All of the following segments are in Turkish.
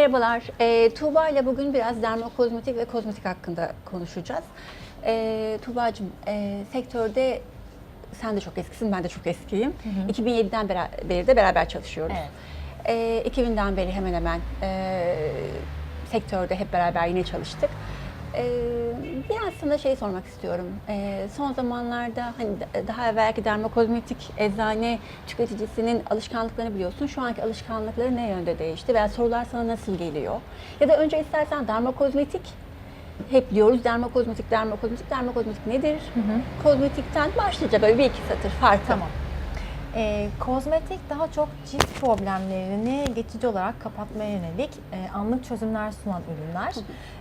Merhabalar, e, Tuğba ile bugün biraz dermokozmetik ve kozmetik hakkında konuşacağız. E, Tuğba'cığım, e, sektörde sen de çok eskisin, ben de çok eskiyim. 2007'den bera- beri de beraber çalışıyoruz. Evet. E, 2000'den beri hemen hemen e, sektörde hep beraber yine çalıştık. E, biraz sana şey sormak istiyorum. E, son zamanlarda hani daha evvelki dermokozmetik eczane tüketicisinin alışkanlıklarını biliyorsun. Şu anki alışkanlıkları ne yönde değişti veya sorular sana nasıl geliyor? Ya da önce istersen dermokozmetik hep diyoruz dermokozmetik, dermokozmetik, dermokozmetik nedir? Kozmetikten başlayacak böyle bir iki satır farkı. Tamam. Ee, kozmetik daha çok cilt problemlerini geçici olarak kapatmaya yönelik e, anlık çözümler sunan ürünler.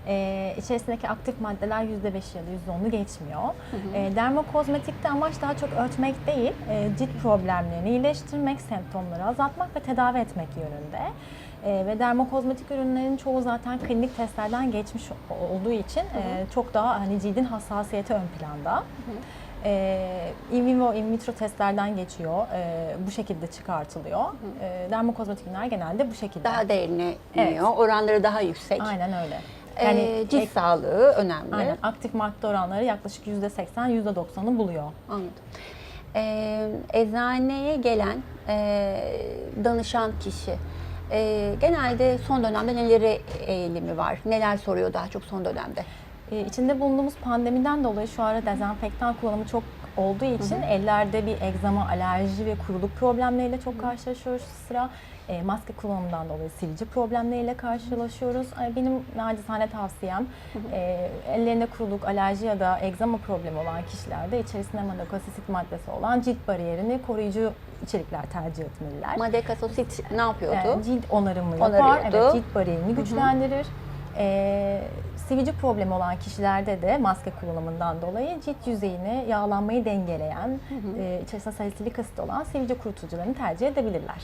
Ee, içerisindeki aktif maddeler %5 ya da %10'u geçmiyor. Ee, dermokozmetikte amaç daha çok örtmek değil, e, cilt problemlerini iyileştirmek, semptomları azaltmak ve tedavi etmek yönünde. Ee, ve dermokozmetik ürünlerin çoğu zaten klinik testlerden geçmiş olduğu için e, çok daha hani cildin hassasiyeti ön planda. Ee, in vivo, in vitro testlerden geçiyor. Ee, bu şekilde çıkartılıyor. Ee, dermokozmetik ürünler genelde bu şekilde. Daha derine Evet. iniyor, oranları daha yüksek. Aynen öyle. Yani Yani cilt ek- sağlığı önemli. aynen, aktif madde oranları yaklaşık %80, %90'ı buluyor. Anladım. Ee, eczaneye gelen e, danışan kişi e, genelde son dönemde neleri eğilimi var? Neler soruyor daha çok son dönemde? Ee, içinde bulunduğumuz pandemiden dolayı şu ara dezenfektan kullanımı çok olduğu için ellerde bir egzama, alerji ve kuruluk problemleriyle çok karşılaşıyoruz sıra. E, maske kullanımından dolayı silici problemleriyle karşılaşıyoruz. Ay, Benim nacizane tavsiyem e, ellerinde kuruluk, alerji ya da egzama problemi olan kişilerde içerisinde madakosisit maddesi olan cilt bariyerini koruyucu içerikler tercih etmeliler. Madekasosit ne yapıyordu? Yani cilt onarımı yapar, evet, cilt bariyerini güçlendirir. Ee, sivilce problemi olan kişilerde de maske kullanımından dolayı cilt yüzeyini yağlanmayı dengeleyen, e, içerisinde salisilik asit olan sivilce kurutucularını tercih edebilirler.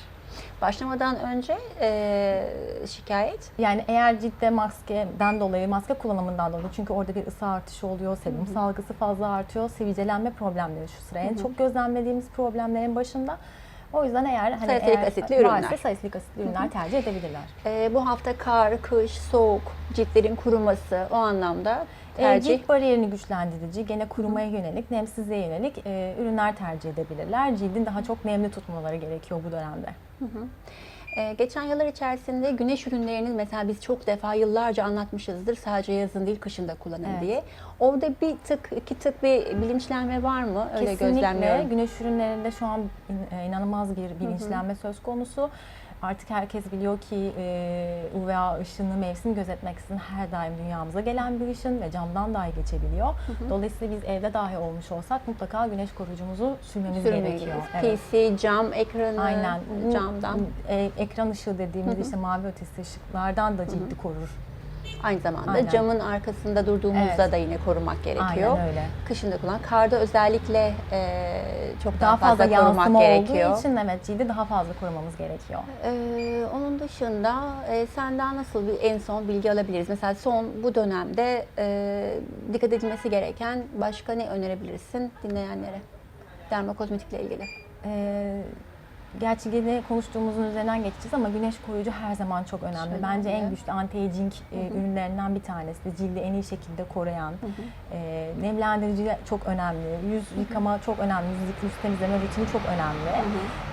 Başlamadan önce e, şikayet Yani eğer ciltte maskeden dolayı, maske kullanımından dolayı çünkü orada bir ısı artışı oluyor, sebum salgısı fazla artıyor, sivilcelenme problemleri şu sıra en çok gözlemlediğimiz problemlerin başında. O yüzden eğer hani Salisilik eğer asitli varsa ürünler. salisilik asitli ürünler tercih edebilirler. e, bu hafta kar, kış, soğuk, ciltlerin kuruması o anlamda E, tercih. cilt bariyerini güçlendirici, gene kurumaya yönelik, nemsizliğe yönelik e, ürünler tercih edebilirler. Cildin daha çok nemli tutmaları gerekiyor bu dönemde. Ee, geçen yıllar içerisinde güneş ürünlerini mesela biz çok defa yıllarca anlatmışızdır. Sadece yazın değil kışın da kullanın Evet. diye. Orada bir tık, iki tık bir bilinçlenme var mı? Öyle Kesinlikle gözlemliyorum. güneş ürünlerinde şu an e, inanılmaz bir bilinçlenme söz konusu. Artık herkes biliyor ki e, UVA ışını mevsim gözetmeksizin her daim dünyamıza gelen bir ışın ve camdan dahi geçebiliyor. Dolayısıyla biz evde dahi olmuş olsak mutlaka güneş koruyucumuzu sürmemiz Sürmeliyiz. gerekiyor. Evet. PC, cam, ekranı, Aynen. Camdan. e, ekran ışığı dediğimiz işte mavi ötesi ışıklardan da cildi korur. Aynı zamanda Aynen. camın arkasında durduğumuzda Evet. da yine korumak gerekiyor. Aynen öyle. Kışın da kullan. Karda özellikle e, çok daha, Daha fazla, korumak yansıma gerekiyor. olduğu için evet cildi daha fazla korumamız gerekiyor. Ee, onun dışında e, senden nasıl bir en son bilgi alabiliriz? Mesela son bu dönemde e, dikkat edilmesi gereken başka ne önerebilirsin dinleyenlere? Dermokozmetikle ilgili. Ee, gerçi yine konuştuğumuzun üzerinden geçeceğiz ama güneş koruyucu her zaman çok önemli. Çok Bence en güçlü anti-aging e, ürünlerinden bir tanesi. Cildi en iyi şekilde koruyan, e, nemlendirici çok önemli, yüz yıkama çok önemli, yüz, yüz temizleme rutini çok önemli.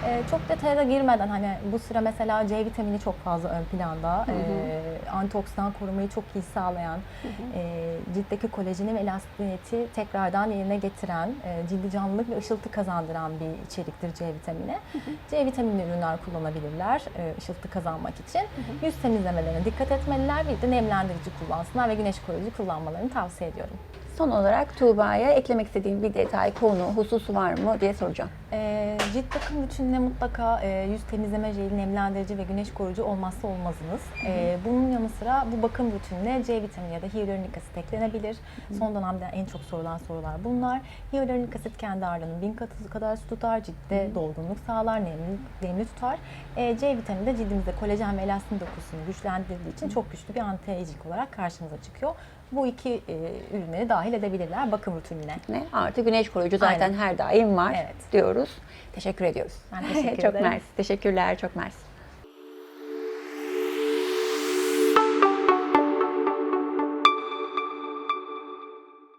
E, çok detaya girmeden hani bu sıra mesela C vitamini çok fazla ön planda. E, antioksidan korumayı çok iyi sağlayan, e, ciltteki kolajeni ve elastiniyeti tekrardan yerine getiren, e, cildi canlılık ve ışıltı kazandıran bir içeriktir C vitamini. C vitaminli ürünler kullanabilirler e, ışıltı kazanmak için. Yüz temizlemelerine dikkat etmeliler. Bir de nemlendirici kullansınlar ve güneş koruyucu kullanmalarını tavsiye ediyorum. Son olarak Tuğba'ya eklemek istediğin bir detay, konu, husus var mı diye soracağım. E, cilt bakım rutinine mutlaka e, yüz temizleme jeli, nemlendirici ve güneş koruyucu olmazsa olmazınız. E, bunun yanı sıra bu bakım rutinine C vitamini ya da hyaluronik asit eklenebilir. Son dönemde en çok sorulan sorular bunlar. Hyaluronik asit kendi ağırlığının bin katı kadar su tutar, ciltte dolgunluk sağlar, nemli, nemli tutar. E, C vitamini de cildimizde kolajen ve elastin dokusunu güçlendirdiği için çok güçlü bir anti-aging olarak karşımıza çıkıyor. Bu iki e, ürünleri dahil edebilirler bakım rutinine. Ne? Artı güneş koruyucu zaten Aynen. her daim var Evet. diyoruz. Teşekkür ediyoruz. Ben teşekkür çok ederim. mersi. Teşekkürler, çok mersi.